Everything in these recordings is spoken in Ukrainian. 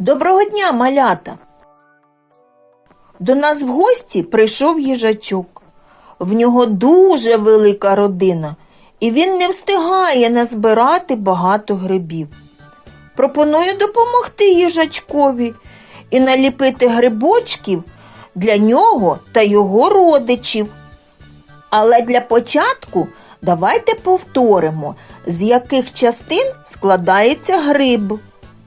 Доброго дня, малята! До нас в гості прийшов їжачок. В нього дуже велика родина, і він не встигає назбирати багато грибів. Пропоную допомогти їжачкові і наліпити грибочків для нього та його родичів. Але для початку давайте повторимо, з яких частин складається гриб.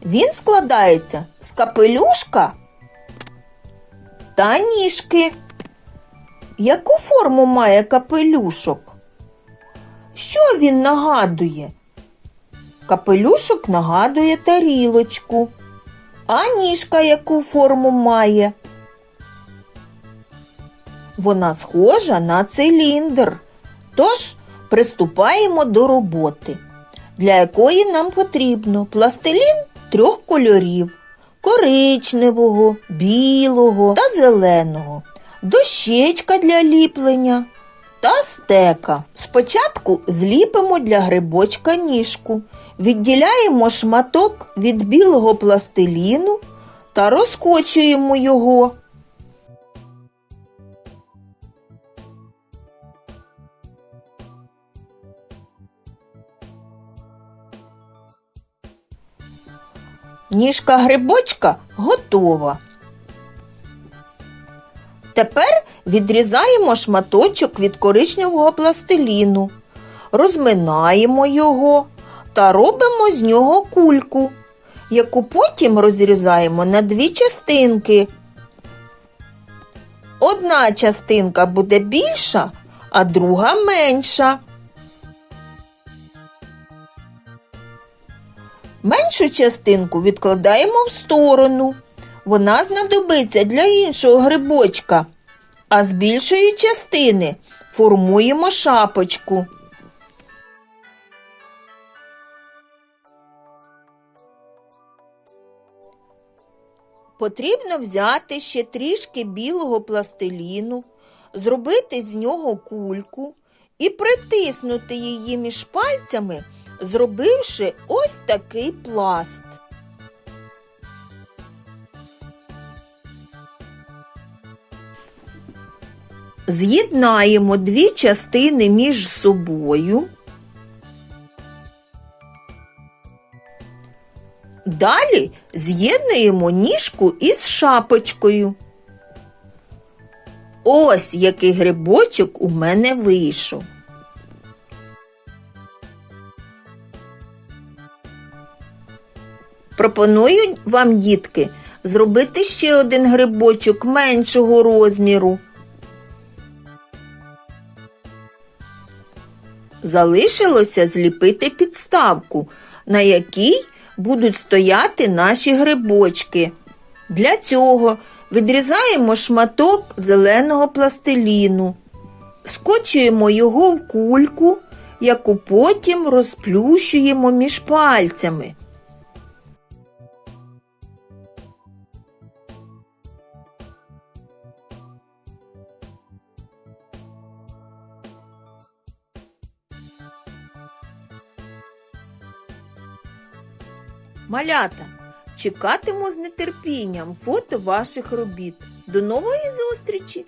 Він складається з капелюшка та ніжки. Яку форму має капелюшок? Що він нагадує? Капелюшок нагадує тарілочку. А ніжка яку форму має? Вона схожа на циліндр. Тож приступаємо до роботи, для якої нам потрібно пластилін трьох кольорів коричневого, білого та зеленого, дощечка для ліплення та стека. Спочатку зліпимо для грибочка ніжку, відділяємо шматок від білого пластиліну та розкочуємо його. Ніжка грибочка готова. Тепер відрізаємо шматочок від коричневого пластиліну, розминаємо його та робимо з нього кульку, яку потім розрізаємо на дві частинки. Одна частинка буде більша, а друга менша. Меншу частинку відкладаємо в сторону. Вона знадобиться для іншого грибочка. А з більшої частини формуємо шапочку. Потрібно взяти ще трішки білого пластиліну, зробити з нього кульку і притиснути її між пальцями, зробивши ось такий пласт. З'єднаємо дві частини між собою. Далі з'єднуємо ніжку із шапочкою. Ось який грибочок у мене вийшов. Пропоную вам, дітки, зробити ще один грибочок меншого розміру. Залишилося зліпити підставку, на якій будуть стояти наші грибочки. Для цього відрізаємо шматок зеленого пластиліну, скочуємо його в кульку, яку потім розплющуємо між пальцями. Малята, чекатиму з нетерпінням фото ваших робіт. До нової зустрічі!